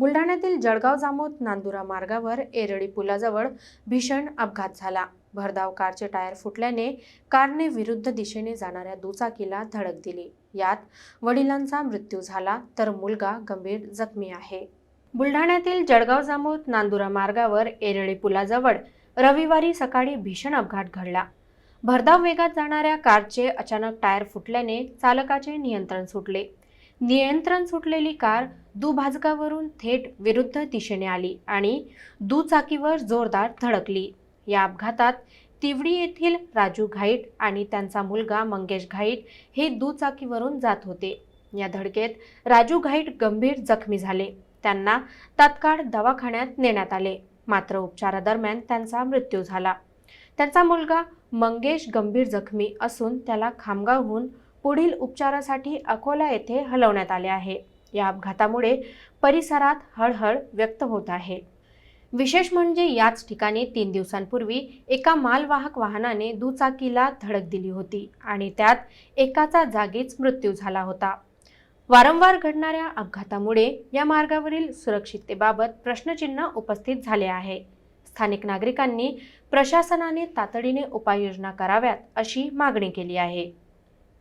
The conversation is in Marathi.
बुलढाण्यातील जळगाव जामोद नांदुरा मार्गावर एरळी पुलाजवळ भीषण अपघात झाला. भरधाव कारचे टायर फुटल्याने कारने विरुद्ध दिशेने जाणाऱ्या दुचाकीला धडक दिली. यात वडिलांचा मृत्यू झाला तर मुलगा गंभीर जखमी आहे. बुलढाण्यातील जळगाव जामोद नांदुरा मार्गावर एरळी पुलाजवळ रविवारी सकाळी भीषण अपघात घडला. भरधाव वेगात जाणाऱ्या कारचे अचानक टायर फुटल्याने चालकाचे नियंत्रण सुटले. नियंत्रण सुटलेली कार दुभाजकावरून थेट विरुद्ध दिशेने आली आणि दुचाकीवर जोरदार धडकली. या अपघातात तिवडी येथील राजू घाईट आणि त्यांचा मुलगा मंगेश घाईट हे दुचाकीवरून जात होते. या धडकेत राजू घाईट गंभीर जखमी झाले. त्यांना तात्काळ दवाखान्यात नेण्यात आले. मात्र उपचारादरम्यान त्यांचा मृत्यू झाला. त्यांचा मुलगा मंगेश गंभीर जखमी असून त्याला खामगावहून पुढील उपचारासाठी अकोला येथे हलवण्यात आले आहे. या अपघातामुळे परिसरात हळहळ व्यक्त होत आहे. विशेष म्हणजे याच ठिकाणी तीन दिवसांपूर्वी एका मालवाहक वाहनाने दुचाकीला धडक दिली होती आणि त्यात एकाचा जागीच मृत्यू झाला होता. वारंवार घडणाऱ्या अपघातामुळे या मार्गावरील सुरक्षिततेबाबत प्रश्नचिन्ह उपस्थित झाले आहे. स्थानिक नागरिकांनी प्रशासनाने तातडीने उपाययोजना कराव्यात अशी मागणी केली आहे.